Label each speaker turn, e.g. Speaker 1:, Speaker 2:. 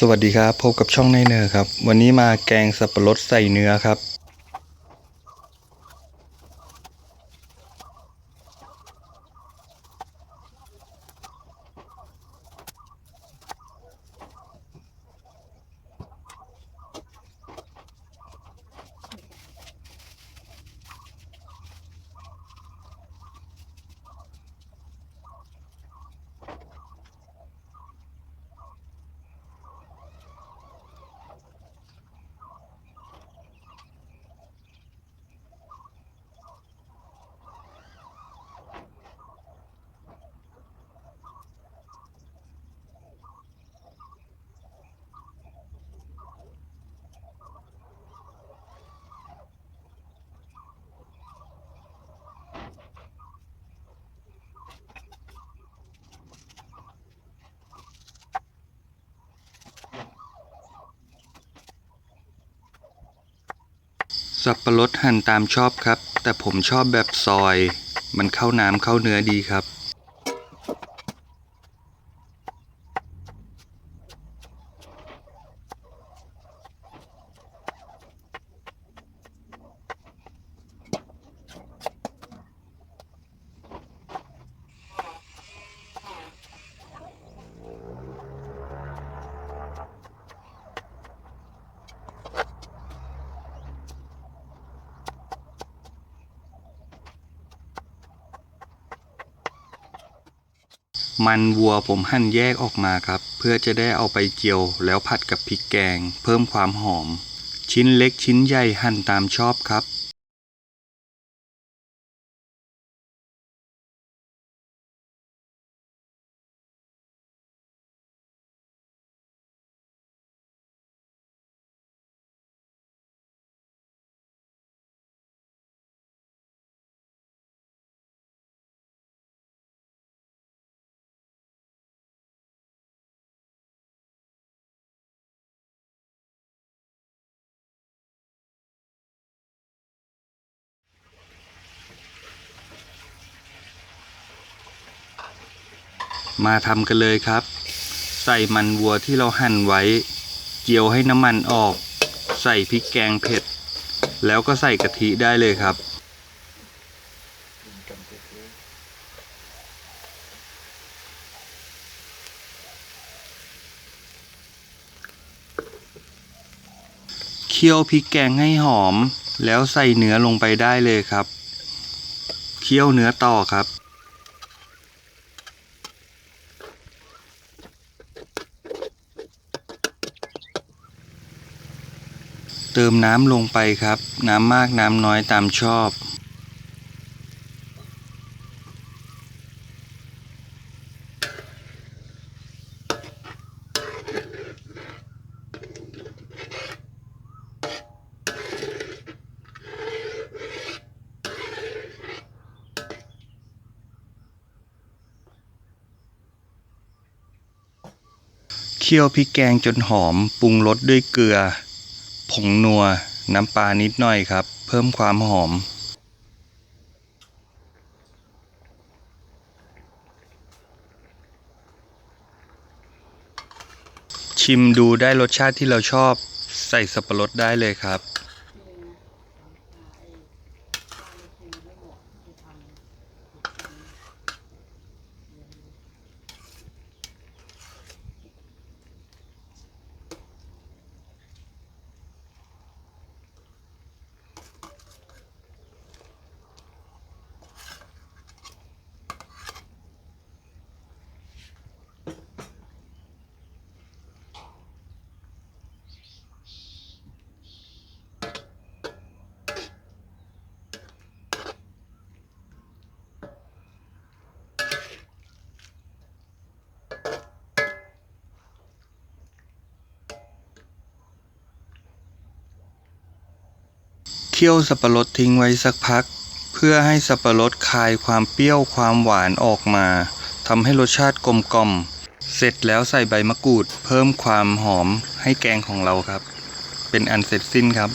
Speaker 1: สวัสดีครับ พบกับช่องในเนอร์ครับ วันนี้มาแกงสับปะรดใส่เนื้อครับ สับปะรดหั่นตามชอบครับ แต่ผมชอบแบบซอย มันเข้าน้ำเข้าเนื้อดีครับ มันวัวผมหั่นแยกออกมาครับ เพื่อจะได้เอาไปเจียวแล้วผัดกับพริกแกง เพิ่มความหอม ชิ้นเล็กชิ้นใหญ่หั่นตามชอบครับ มาทำกันเลยครับ ใส่มันวัวที่เราหั่นไว้ เจียวให้น้ำมันออก ใส่พริกแกงเผ็ด แล้วก็ใส่กะทิได้เลยครับ เคี่ยวพริกแกงให้หอม แล้วใส่เนื้อลงไปได้เลยครับ เคี่ยวเนื้อต่อครับ เติมน้ำลงไปครับ น้ำมากน้ำน้อยตามชอบเคี่ยวพริกแกงจนหอมปรุงรสด้วยเกลือ งนัว น้ำปลานิดหน่อยครับ เพิ่มความหอม ชิมดูได้รสชาติที่เราชอบ ใส่สับปะรดได้เลยครับ เคี่ยวสับปะรดทิ้งไว้สักพัก เพื่อให้สับปะรดคายความเปรี้ยวความหวานออกมาทำให้รสชาติกลมกล่อม เสร็จแล้วใส่ใบมะกรูด เพิ่มความหอมให้แกงของเราครับ เป็นอันเสร็จสิ้นครับ